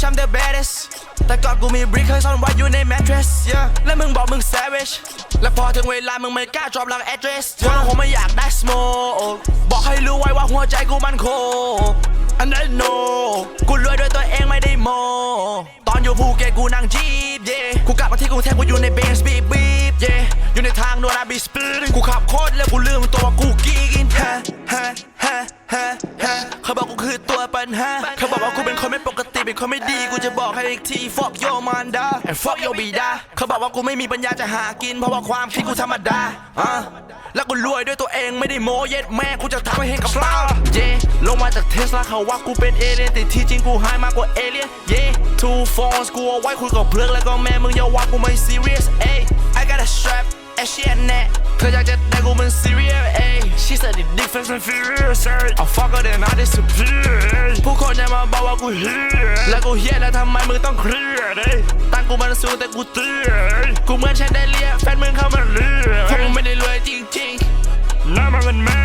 bitch I'm the baddest แต่ก่อนกูมีบริกเคยซ่อนไว้อยู่ใน mattress yeah และมึงบอกมึง savage และพอถึงเวลามึงไม่กล้า drop หลัง address คนคงไม่อยากได้ smoke บอกให้รู้ไว้ว่าหัวใจกูมันโค and I know กูรวยด้วยตัวเองไม่ได้โม ตอนอยู่ภูเก็ตกูนั่งจีบ yeah กูกลับมาที่กรุงเทพกูอยู่ในเบนซ์บีบบีบ yeah อยู่ในทางโดนอาบีสปีดกูขับโคตรแล้วกูลืมตัว หาเขาบอกว่ากูเป็นคนไม่ปกติเป็นคนไม่ดีกูจะบอกให้อีกที fuck your man da and fuck your บิดาเขาบอกว่ากูไม่มีปัญญาจะหากิน เพราะว่าความคิดกูธรรมดาอะแล้วกูรวยด้วยตัวเองไม่ได้โมเย็ดแม่กูจะทำให้เห็นกับตาเย่ลงมาจากเทสลาเขาว่ากูเป็นเอเลี่ยนแต่ที่จริงกูหายมากกว่าเอเลี่ยนเย่ two phones กูเอาไว้คุยกับเพื่อนแล้วก็แม่มึงอย่าว่ากูไม่ serious เอ้ I got a strap ไอ้เชี่ยแน่ เธออยากจะได้กูมัน serious ay she said the dick fast and furious I fuck her then I disappear ผู้คนยังมาบอกว่ากูเฮียแล้วกูเฮียแล้วทำไมมึงต้องเครียดตั้งกูมันสูงแต่กูเตี้ยกูเหมือนแชนเดเลียแฟนมึงเข้ามาเรื่อยพวกมึงไม่ได้รวยจริงๆน้ามันเป็นแม่